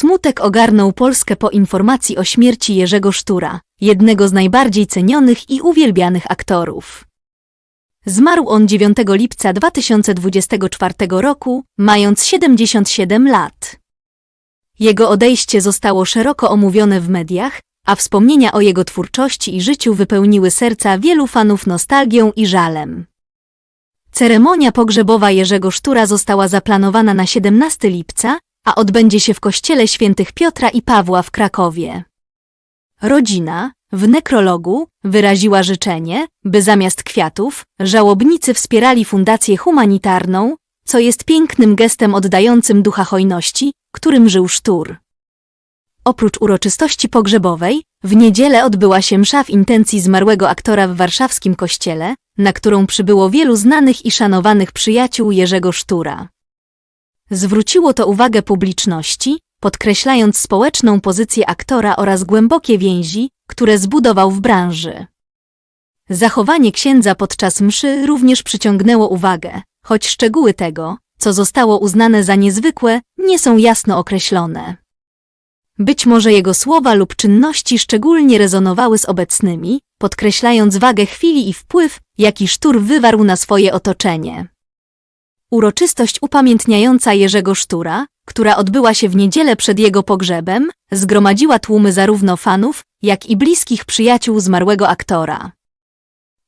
Smutek ogarnął Polskę po informacji o śmierci Jerzego Sztura, jednego z najbardziej cenionych i uwielbianych aktorów. Zmarł on 9 lipca 2024 roku, mając 77 lat. Jego odejście zostało szeroko omówione w mediach, a wspomnienia o jego twórczości i życiu wypełniły serca wielu fanów nostalgią i żalem. Ceremonia pogrzebowa Jerzego Sztura została zaplanowana na 17 lipca, a odbędzie się w kościele świętych Piotra i Pawła w Krakowie. Rodzina, w nekrologu, wyraziła życzenie, by zamiast kwiatów, żałobnicy wspierali fundację humanitarną, co jest pięknym gestem oddającym ducha hojności, którym żył Sztur. Oprócz uroczystości pogrzebowej, w niedzielę odbyła się msza w intencji zmarłego aktora w warszawskim kościele, na którą przybyło wielu znanych i szanowanych przyjaciół Jerzego Sztura. Zwróciło to uwagę publiczności, podkreślając społeczną pozycję aktora oraz głębokie więzi, które zbudował w branży. Zachowanie księdza podczas mszy również przyciągnęło uwagę, choć szczegóły tego, co zostało uznane za niezwykłe, nie są jasno określone. Być może jego słowa lub czynności szczególnie rezonowały z obecnymi, podkreślając wagę chwili i wpływ, jaki Sztur wywarł na swoje otoczenie. Uroczystość upamiętniająca Jerzego Sztura, która odbyła się w niedzielę przed jego pogrzebem, zgromadziła tłumy zarówno fanów, jak i bliskich przyjaciół zmarłego aktora.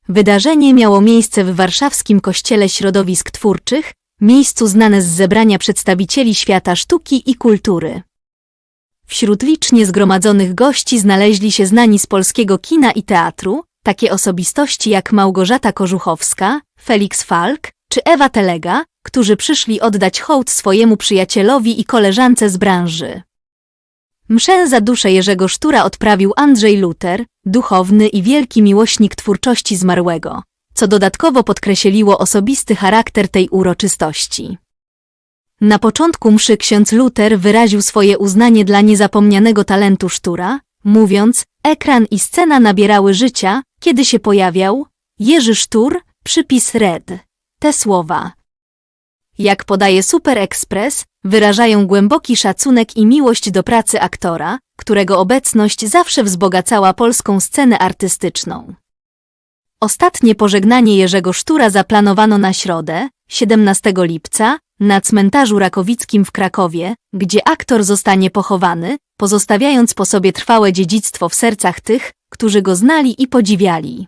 Wydarzenie miało miejsce w warszawskim Kościele Środowisk Twórczych, miejscu znane z zebrania przedstawicieli świata sztuki i kultury. Wśród licznie zgromadzonych gości znaleźli się znani z polskiego kina i teatru, takie osobistości jak Małgorzata Kożuchowska, Felix Falk czy Ewa Telega, którzy przyszli oddać hołd swojemu przyjacielowi i koleżance z branży. Mszę za duszę Jerzego Sztura odprawił Andrzej Luter, duchowny i wielki miłośnik twórczości zmarłego, co dodatkowo podkreśliło osobisty charakter tej uroczystości. Na początku mszy ksiądz Luter wyraził swoje uznanie dla niezapomnianego talentu Sztura, mówiąc, ekran i scena nabierały życia, kiedy się pojawiał Jerzy Sztur, przypis red. Te słowa, jak podaje Super Express, wyrażają głęboki szacunek i miłość do pracy aktora, którego obecność zawsze wzbogacała polską scenę artystyczną. Ostatnie pożegnanie Jerzego Sztura zaplanowano na środę, 17 lipca, na cmentarzu rakowickim w Krakowie, gdzie aktor zostanie pochowany, pozostawiając po sobie trwałe dziedzictwo w sercach tych, którzy go znali i podziwiali.